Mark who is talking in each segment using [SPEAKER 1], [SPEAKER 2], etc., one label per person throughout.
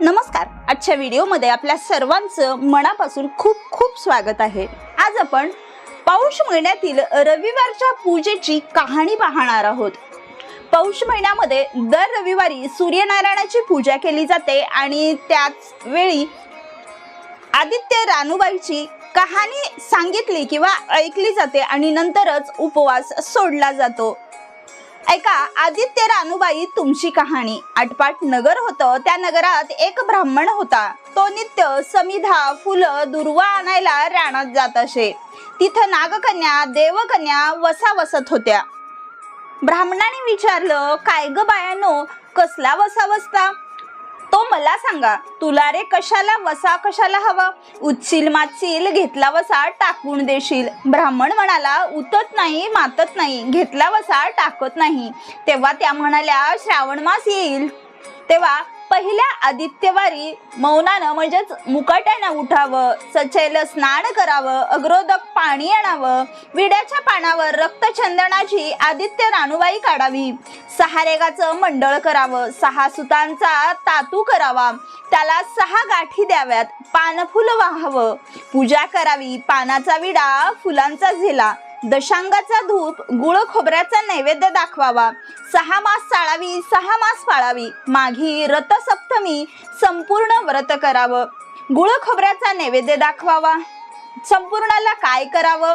[SPEAKER 1] नमस्कार. आजच्या व्हिडिओमध्ये आपल्या सर्वांचं मनापासून खूप खूप स्वागत आहे. आज आपण पौष महिन्यातील रविवारच्या पूजेची कहाणी पाहणार आहोत. पौष महिन्यामध्ये दर रविवारी सूर्यनारायणाची पूजा केली जाते आणि त्याच वेळी आदित्य रानूबाईची कहाणी सांगितली किंवा ऐकली जाते आणि नंतरच उपवास सोडला जातो. ऐका आदित्य रानूबाई तुमची कहाणी. आटपाट नगर होतं त्या नगरात एक ब्राह्मण होता. तो नित्य समिधा फुलं दुर्वा आणायला राणात जात असे. तिथं नागकन्या देवकन्या वसा वसत होत्या. ब्राह्मणाने विचारलं काय ग बायानो कसला वसा वसता तो मला सांगा तुला रे कशाला वसा कशाला हवा? उचिल माचील घेतला वसा टाकून देशील. ब्राह्मण म्हणाला उतत नाही मातत नाही घेतला वसा टाकत नाही. तेव्हा त्या म्हणाल्या श्रावण मास येईल. तेव्हा पहिल्या आदित्यवारी मौनानं म्हणजेच मुकाट्यानं उठावं सचैल स्नान करावं अग्रोदक पाणी आणावं विड्याच्या पानावर रक्तचंदनाची आदित्य रानूबाई काढावी. सहा रेगाचं मंडळ करावं सहा सुतांचा तातू करावा त्याला सहा गाठी द्याव्यात पानफुल वाहावं. पूजा करावी पानाचा विडा फुलांचा झेला दशांगाचा धूप गुळ खोबऱ्याचा नैवेद्य दाखवावा. सहा मास चाळावी सहा मास पाळावी माघी रथसप्तमी संपूर्ण व्रत करावं. गुळ खोबऱ्याचा नैवेद्य दाखवावा. संपूर्णाला काय करावं?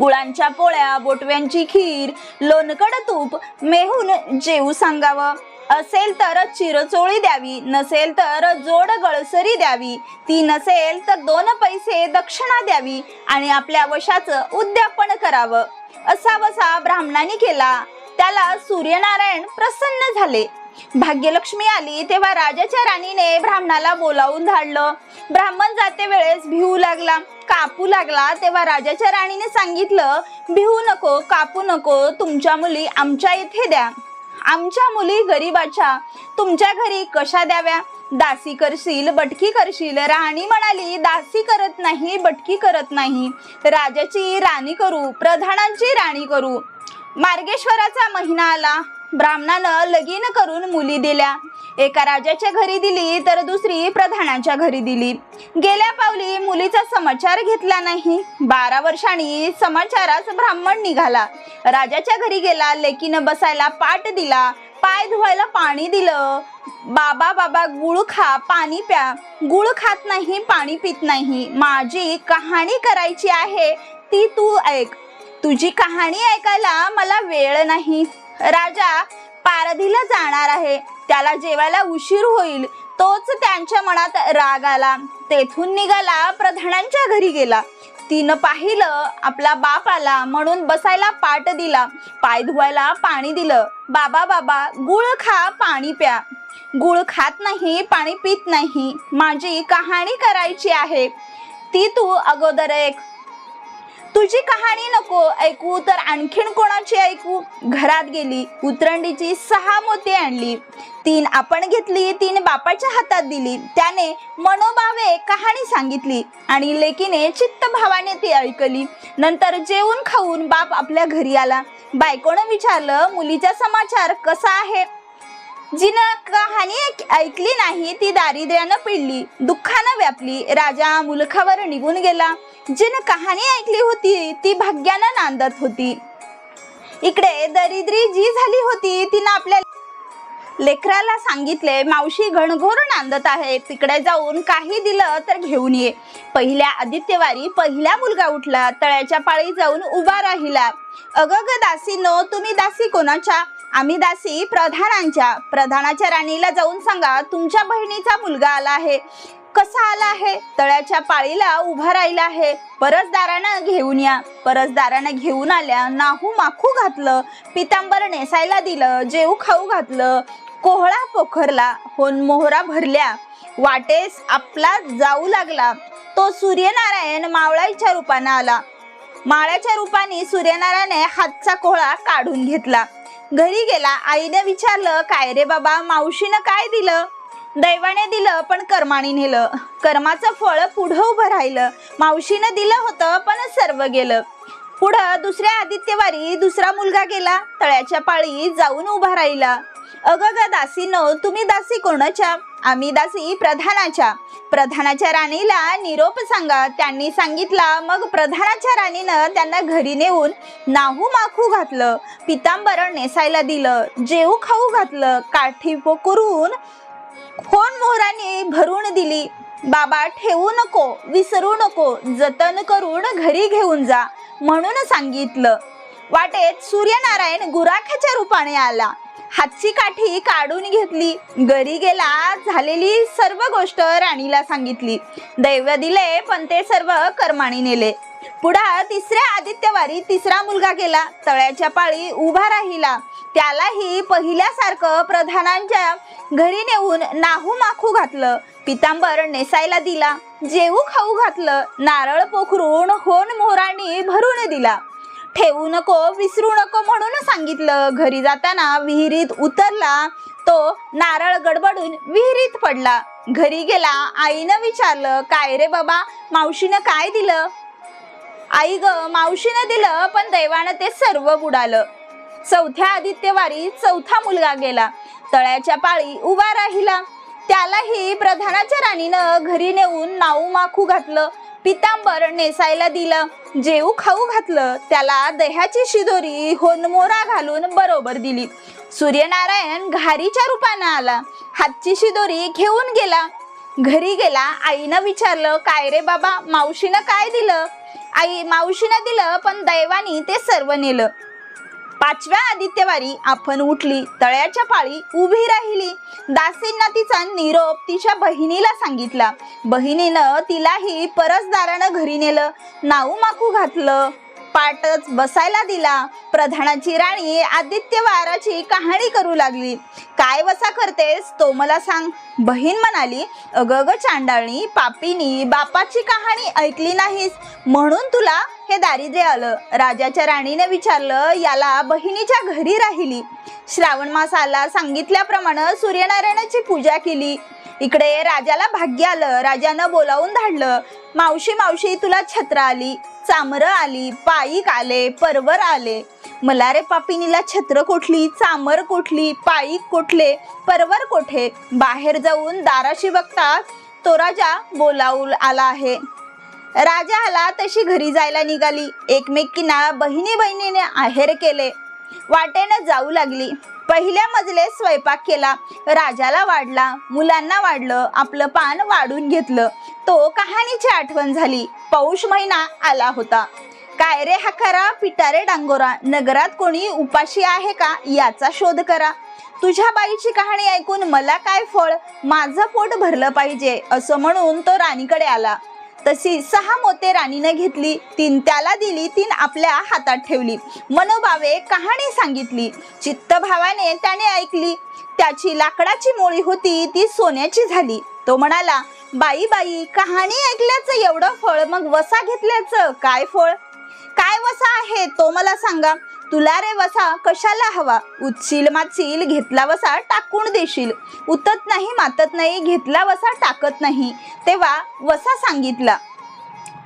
[SPEAKER 1] गुळांच्या पोळ्या बोटव्यांची खीर लोणकड तूप मेहून जेऊ सांगावं. असेल तर चिरचोळी द्यावी नसेल तर जोड गळसरी द्यावी. ती नसेल तर दोन पैसे दक्षिणा द्यावी आणि आपल्या वशाचं उद्यापन करावं. असा वसा ब्राह्मणाने केला. त्याला सूर्यनारायण प्रसन्न झाले. भाग्यलक्ष्मी आली तेव्हा राजाच्या राणीने ब्राह्मणाला बोलावून धाडलं. ब्राह्मण जाते वेळेस भिवू लागला. कापू लागला. तेव्हा राजाच्या राणीने सांगितलं भिवू नको कापू नको. तुमच्या मुली आमच्या इथे द्या. आमच्या मुली गरीबाच्या. तुमच्या घरी कशा द्याव्या? दासी करशील बटकी करशील. राणी म्हणाली दासी करत नाही बटकी करत नाही. राजाची राणी करू प्रधानांची राणी करू. मार्गेश्वराचा महिना आला. ब्राह्मणानं लगीन करून मुली दिल्या. एका राजाच्या घरी दिली तर दुसरी प्रधानाच्या घरी दिली. गेल्या पावली मुलीचा समाचार घेतला नाही. बारा वर्षांनी समाचारास ब्राह्मण निघाला. राजाच्या घरी गेला लेकीनं बसायला पाट दिला पाय धुवायला पाणी दिलं. बाबा बाबा गुळ खा पाणी प्या. गुळ खात नाही पाणी पित नाही. माझी कहाणी करायची आहे ती तू ऐक. तुझी कहाणी ऐकायला मला वेळ नाही. राजा पारधीला जाणार आहे. त्याला जेवायला उशीर होईल. तोच त्यांच्या मनात राग आला. तेथून निघाला प्रधानांच्या घरी गेला. तिनं पाहिलं आपला बाप आला म्हणून बसायला पाट दिला. पाय धुवायला पाणी दिलं. बाबा बाबा गुळ खा पाणी प्या. गुळ खात नाही पाणी पित नाही. माझी कहाणी करायची आहे. ती तू अगोदर एक तुझी कहाणी नको ऐकू तर आणखीन कोणाची ऐकू? घरात गेली उतरंडीची सहा मोती आणली. तीन आपण घेतली तीन बापाच्या हातात दिली. त्याने मनोभावे कहाणी सांगितली आणि लेकीने चित्त भावाने ती ऐकली. नंतर जेवून खाऊन बाप आपल्या घरी आला. बायकोनं विचारलं मुलीचा समाचार कसा आहे? जिनं कहाणी ऐक- ऐकली नाही ती दारिद्र्यानं पिळली दुःखानं व्यापली राजा मुलखावर निघून गेला. जिनं कहाणी ऐकली होती ती भाग्यानं नांदत होती. इकडे दरिद्री जी झाली होती तिनं आपल्या लेकराला सांगितले मावशी घणघोर नांदत आहे तिकडे जाऊन काही दिलं तर घेऊन ये. पहिल्या आदित्यवारी पहिला मुलगा उठला तळ्याच्या पाळी जाऊन उभा राहिला. अगं ग दासीनो तुम्ही दासी कोणाच्या? आम्ही दासी प्रधानांच्या प्रधानाच्या राणीला जाऊन सांगा तुमच्या बहिणीचा मुलगा आला आहे. कसा आला आहे? तळ्याच्या पाळीला उभा राहिला आहे. परसदारानं घेऊन या. परसदारानं घेऊन आल्या नाहू माखू घातलं पितांबर नेसायला दिलं जेऊ खाऊ घातलं कोहळा पोखरला होन मोहरा भरल्या. वाटेस आपला जाऊ लागला. तो सूर्यनारायण मावळाईच्या रूपानं आला. माळ्याच्या रूपाने सूर्यनारायणाने हातचा कोहळा काढून घेतला. घरी गेला आईने विचारलं काय रे बाबा मावशीनं काय दिलं? दैवाने दिलं पण कर्माने नेलं. कर्माचं फळ पुढं उभं राहिलं. मावशीनं दिलं होतं पण सर्व गेलं. पुढं दुसऱ्या आदित्यवारी दुसरा मुलगा गेला. तळ्याच्या पाळी जाऊन उभा राहिला. अग ग दासीनो तुम्ही दासी कोणाच्या? आम्ही प्रधानाच्या. प्रधानाच्या राणीला निरोप सांगा. त्यांनी सांगितला मग प्रधानाच्या राणीनं त्यांना घरी नेऊन नाहू माखू घातलं. पितांबर नेसायला दिलं जेऊ खाऊ घातलं काठी पोकरून फोन मोहराने भरून दिली. बाबा ठेवू नको विसरू नको जतन करून घरी घेऊन जा म्हणून सांगितलं. वाटेत सूर्यनारायण गुराख्याच्या रूपाने आला. हातची काठी काढून घेतली. घरी गेला झालेली सर्व गोष्ट राणीला सांगितली. दैव दिले पण ते सर्व कर्माणी नेले. पुढा तिसऱ्या आदित्यवारी तिसरा मुलगा गेला. तळ्याच्या पाळी उभा राहिला. त्यालाही पहिल्यासारखं प्रधानांच्या घरी नेऊन नाहू माखू घातलं. पितांबर नेसायला दिला. जेवू खाऊ घातलं. नारळ पोखरून होन मोहरांनी भरून दिला. ठेवू नको विसरू नको म्हणून सांगितलं. घरी जाताना विहिरीत उतरला तो नारळ गडबडून विहिरीत पडला. घरी गेला आईनं विचारलं काय रे बाबा मावशीनं काय दिलं? आई ग मावशीनं दिलं पण दैवानं ते सर्व बुडालं. चौथ्या आदित्यवारी चौथा मुलगा गेला. तळ्याच्या पाळी उभा राहिला. त्यालाही प्रधानाच्या राणीनं घरी नेऊन नाऊ माखू घातलं. पितांबर नेसायला दिलं. जेऊ खाऊ घातलं त्याला दह्याची शिदोरी होनमोरा घालून बरोबर दिली. सूर्यनारायण घारीच्या रूपानं आला. हातची शिदोरी घेऊन गेला. घरी गेला आईनं विचारलं काय रे बाबा मावशीनं काय दिलं? आई मावशीनं दिलं पण दैवानी ते सर्व नेलं. पाचव्या आदित्यवारी आपण उठली तळ्याच्या पाळी उभी राहिली. दासींना तिचा निरोप तिच्या बहिणीला सांगितला. बहिणीनं तिलाही परसदारानं घरी नेलं. नाऊ माकू घातलं. पाटच बसायला दिला. प्रधानाची राणी आदित्यवाराची कहाणी करू लागली. काय वसा करतेस तो मला सांग. बहीण म्हणाली अग ग चांडाळणी पापीनी बापाची कहाणी ऐकली नाहीस. म्हणून तुला हे दारिद्र्य आलं. राजाच्या राणीने विचारलं याला बहिणीच्या घरी राहिली. श्रावण मास आला सांगितल्याप्रमाणे सूर्यनारायणाची पूजा केली. इकडे राजाला भाग्य आलं राजानं बोलावून धाडलं मावशी मावशी तुला छत्र आली. चामरं आली पायीक आले परवर आले. मला रे पापिनीला छत्र कोठली चामर कोठली पायीक कोठले परवर कोठे? बाहेर जाऊन दाराशी बघता तो राजा बोलावून आला आहे. राजा आला तशी घरी जायला निघाली. एकमेकींना बहिणी बहिणीने आहेर केले. वाटेनं जाऊ लागली. पहिल्या मजले स्वयंपाक केला. राजाला वाढला मुलांना वाढलं आपलं पान वाढून घेतलं. तो कहाणीची आठवण झाली. पौष महिना आला होता. काय रे हा हकारा पिटारे डांगोरा? नगरात कोणी उपाशी आहे का? याचा शोध करा. तुझ्या बाईची कहाणी ऐकून मला काय फळ? माझं पोट भरलं पाहिजे असं म्हणून तो राणीकडे आला. तशी सहा मोते राणीनं घेतली तीन त्याला दिली तीन आपल्या हातात ठेवली. मनोभावे कहाणी सांगितली. चित्तभावाने त्याने ऐकली. त्याची लाकडाची मोळी होती ती सोन्याची झाली. तो म्हणाला बाई बाई कहाणी ऐकल्याचं एवढं फळ मग वसा घेतल्याचं काय फळ? काय वसा आहे? तो मला सांगा. तुला रे वसा कशाला हवा? उचशील माचील घेतला वसा टाकून देशील. उतत नाही मातत नाही घेतला वसा टाकत नाही. तेव्हा वसा सांगितला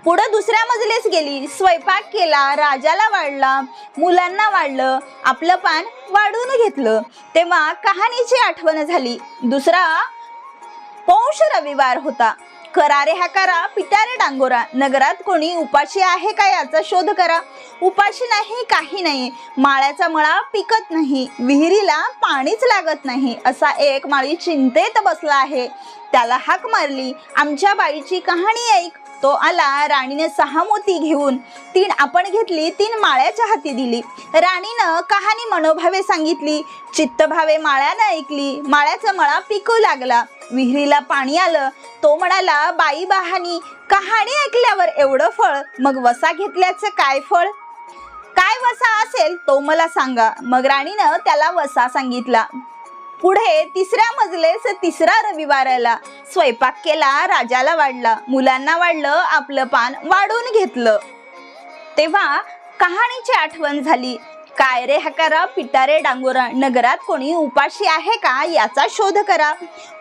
[SPEAKER 1] पुढं दुसऱ्या मजलीस गेली. स्वयंपाक केला राजाला वाढला मुलांना वाढलं आपलं पान वाढून घेतलं. तेव्हा कहाणीची आठवण झाली. दुसरा पौष रविवार होता. करा रे हा करा पिटारे डांगोरा. नगरात कोणी उपाशी आहे का याचा शोध करा. उपाशी नाही काही नाही. माळ्याचा मळा पिकत नाही. विहिरीला पाणीच लागत नाही असा एक माळी चिंतेत बसला आहे. त्याला हाक मारली. आमच्या बाईची कहाणी ऐक. तो आला राणीने सहा मोती घेऊन. तीन आपण घेतली तीन माळ्याच्या हाती दिली. राणीनं कहाणी मनोभावे सांगितली. चित्तभावे माळ्यानं ऐकली. माळ्याचा मळा पिकू लागला. विहिरीला पाणी आलं. तो म्हणाला बाई बहानी कहाणी ऐकल्यावर एवढं फळ मग वसा घेतल्याचं काय फळ? काय वसा असेल तो मला सांगा. मग राणीनं त्याला वसा सांगितला. पुढे तिसऱ्या मजलेस तिसरा रविवार आला स्वयंपाक केला राजाला वाढला मुलांना वाढलं आपलं पान वाढून घेतलं. तेव्हा कहाणीची आठवण झाली. काय रे हकारा पिटारे डांगोरा. नगरात कोणी उपाशी आहे का? याचा शोध करा.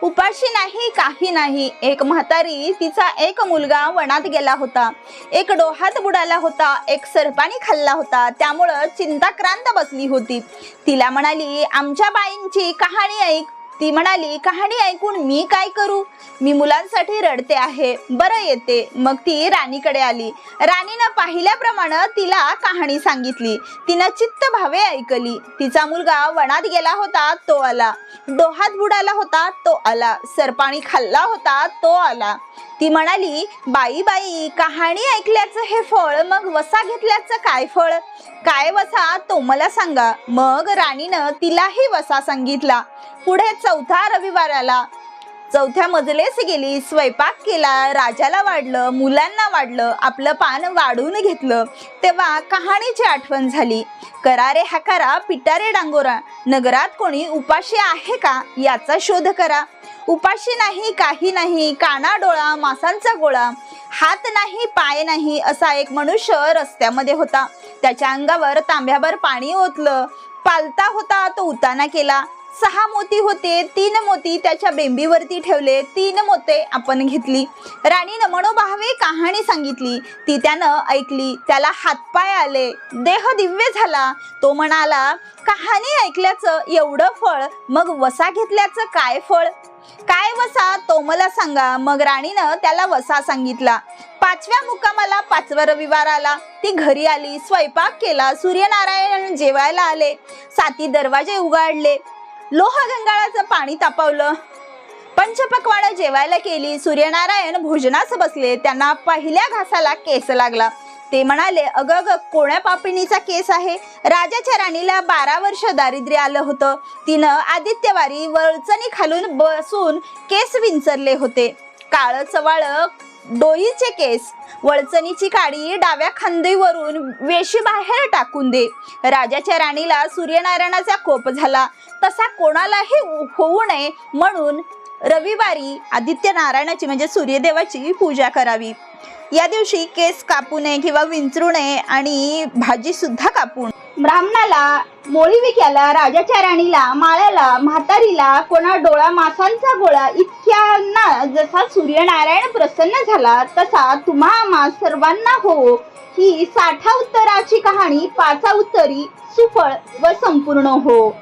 [SPEAKER 1] उपाशी नाही काही नाही. एक म्हातारी तिचा एक मुलगा वनात गेला होता. एक डोहात बुडाला होता एक सरपाणी खाल्ला होता. त्यामुळं चिंताक्रांत बसली होती. तिला म्हणाली आमच्या बाईंची कहाणी ऐक. ती म्हणाली कहाणी ऐकून मी काय करू? मी मुलांसाठी रडते आहे. बरं येते. मग ती राणीकडे आली. राणीनं पाहिल्याप्रमाणे तिला कहाणी सांगितली. तिनं चित्त भावे ऐकली. तिचा मुलगा वनात गेला होता तो आला. डोहात बुडाला होता तो आला. सरपाणी खाल्ला होता तो आला. ती म्हणाली बाई बाई कहाणी ऐकल्याचं हे फळ मग वसा घेतल्याचं काय फळ? काय वसा? तो मला सांगा. मग राणीनं तिलाही वसा सांगितला. पुढे चौथा रविवार आला. चौथ्या मजलेस गेली स्वयंपाक केला राजाला वाढलं मुलांना वाढलं आपलं पान वाढून घेतलं. तेव्हा कहाणीची आठवण झाली. करा रे हा करा पिटारे डांगोरा नगरात कोणी उपाशी आहे का? याचा शोध करा. उपाशी नाही काही नाही काना डोळा मासांचा गोळा हात नाही पाय नाही असा एक मनुष्य रस्त्यामध्ये होता. त्याच्या अंगावर तांब्याभर पाणी ओतलं. पालता होता तो उताना केला. सहा मोती होते तीन मोती त्याच्या बेंबीवरती ठेवले तीन मोते आपण घेतली. राणीनं मनोभावे कहाणी सांगितली. ती त्यानं ऐकली त्याला हातपाय आले देह दिव्य झाला. तो म्हणाला कहाणी ऐकल्याचं एवढं फळ मग वसा घेतल्याचं काय फळ? काय वसा? तो मला सांगा. मग राणीनं त्याला वसा सांगितला. पाचव्या मुक्कामाला पाचवा रविवार आला. ती घरी आली स्वयंपाक केला सूर्यनारायण जेवायला आले. साती दरवाजे उघडले. लोह गंगाळाचं पाणी तापवलं. पंचपक्वानं जेवायला केली. सूर्यनारायण भोजनास बसले. त्यांना पहिल्या घासाला केस लागला. ते म्हणाले अग ग कोण्या पापिणीचा केस आहे? राजाच्या राणीला बारा वर्ष दारिद्र्य आलं होतं. तिनं आदित्यवारी वळचणी खालून बसून केस विंचरले होते. काळ चवाळ डोईचे केस. वळचणीची काडी डाव्या खांदीवरून वेशी बाहेर टाकून दे. राजाच्या राणीला सूर्यनारायणाचा कोप झाला. तसा कोणालाही होऊ नये म्हणून रविवारी आदित्य नारायणाची म्हणजे सूर्यदेवाची पूजा करावी. या दिवशी केस कापू नये किंवा विंचरू नये आणि भाजी सुद्धा कापू नये ब्राह्मणाला मोळी विक्याला राजाच्या राणीला माळ्याला म्हातारीला कोणा डोळा मासांचा गोळा इतक्यांना जसा सूर्यनारायण प्रसन्न झाला तसा तुम्हा आम्हा सर्वांना हो. ही साठा उत्तराची कहाणी पाचा उत्तरी सुफळ व संपूर्ण हो.